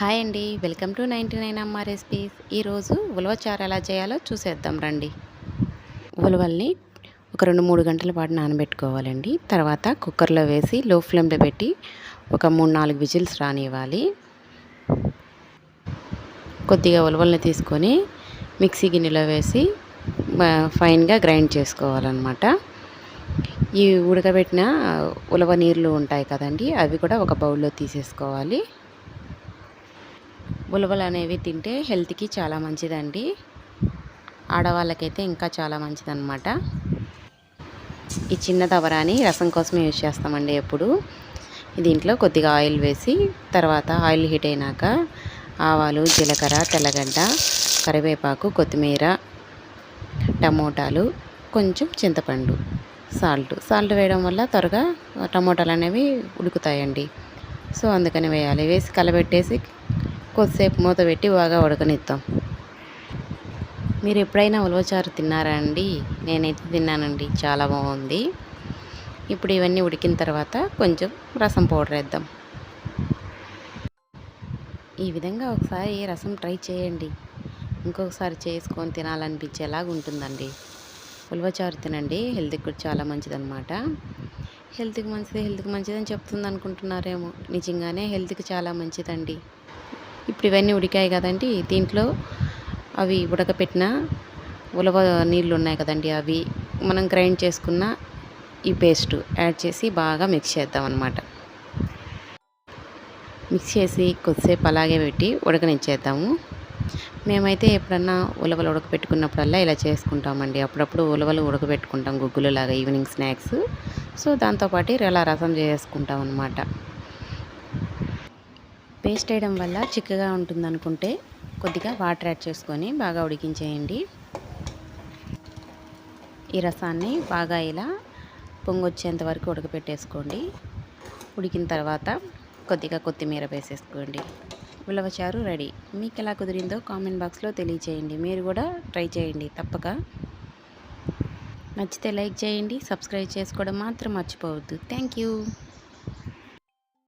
Hi అండి. Welcome to ninety nine Amma recipes. ఈరోజు ఉలవచారు ఎలా చేయాలో చూసేద్దాం రండి. ఉలవల్ని ఒక రెండు మూడు గంటల పాటు నానబెట్టుకోవాలండి. తర్వాత కుక్కర్లో వేసి లో ఫ్లేమ్లో పెట్టి ఒక మూడు నాలుగు విజిల్స్ రానివ్వాలి. కొద్దిగా ఉలవల్ని తీసుకొని మిక్సీ గిన్నెలో వేసి ఫైన్గా గ్రైండ్ చేసుకోవాలన్నమాట. ఈ ఉడకబెట్టిన ఉలవ నీళ్ళు ఉంటాయి కదండి అవి కూడా ఒక బౌల్లో తీసేసుకోవాలి. ఉలవలు అనేవి తింటే హెల్త్కి చాలా మంచిదండి. ఆడవాళ్ళకైతే ఇంకా చాలా మంచిదన్నమాట. ఈ చిన్న దవరాని రసం కోసమే యూజ్ చేస్తామండి ఎప్పుడు. దీంట్లో కొద్దిగా ఆయిల్ వేసి తర్వాత ఆయిల్ హీట్ అయినాక ఆవాలు జీలకర్ర తెల్లగడ్డ కరివేపాకు కొత్తిమీర టమోటాలు కొంచెం చింతపండు సాల్ట్. సాల్ట్ వేయడం వల్ల త్వరగా టమోటాలు అనేవి ఉడుకుతాయండి. సో అందుకని వేయాలి. వేసి కలబెట్టేసి కొద్దిసేపు మూత పెట్టి బాగా ఉడకనిద్దాం. మీరు ఎప్పుడైనా ఉలవచారు తిన్నారా అండి? నేనైతే తిన్నానండి. చాలా బాగుంది. ఇప్పుడు ఇవన్నీ ఉడికిన తర్వాత కొంచెం రసం పౌడర్ వేద్దాం. ఈ విధంగా ఒకసారి రసం ట్రై చేయండి. ఇంకొకసారి చేసుకొని తినాలనిపించేలాగా ఉంటుందండి. ఉలవచారు తినండి. హెల్త్కి కూడా చాలా మంచిదన్నమాట. హెల్త్కి మంచిది హెల్త్కి మంచిదని చెప్తుంది అనుకుంటున్నారేమో నిజంగానే హెల్త్కి చాలా మంచిదండి. ఇప్పుడు ఇవన్నీ ఉడికాయి కదండి. దీంట్లో అవి ఉడకపెట్టిన ఉలవ నీళ్ళు ఉన్నాయి కదండి. అవి మనం గ్రైండ్ చేసుకున్న ఈ పేస్ట్ యాడ్ చేసి బాగా మిక్స్ చేద్దాం మిక్స్ చేసి కొద్దిసేపు అలాగే పెట్టి ఉడకనిచ్చేద్దాము. మేమైతే ఎప్పుడన్నా ఉలవలు ఉడకపెట్టుకున్నప్పుడల్లా ఇలా చేసుకుంటామండి. అప్పుడప్పుడు ఉలవలు ఉడకపెట్టుకుంటాం గుగ్గులు లాగా ఈవినింగ్ స్నాక్స్. సో దాంతోపాటు ఇలా రసం చేసుకుంటాం అనమాట పేస్ట్ వేయడం వల్ల చిక్కగా ఉంటుంది అనుకుంటే కొద్దిగా వాటర్ యాడ్ చేసుకొని బాగా ఉడికించేయండి. ఈ రసాన్ని బాగా ఇలా పొంగొచ్చేంత వరకు ఉడకపెట్టేసుకోండి. ఉడికిన తర్వాత కొద్దిగా కొత్తిమీర వేసేసుకోండి. ఉలవచారు రెడీ. మీకు ఎలా కుదిరిందో కామెంట్ బాక్స్లో తెలియచేయండి. మీరు కూడా ట్రై చేయండి తప్పక. నచ్చితే లైక్ చేయండి సబ్స్క్రైబ్ చేసుకోవడం మాత్రం మర్చిపోవద్దు. Thank you.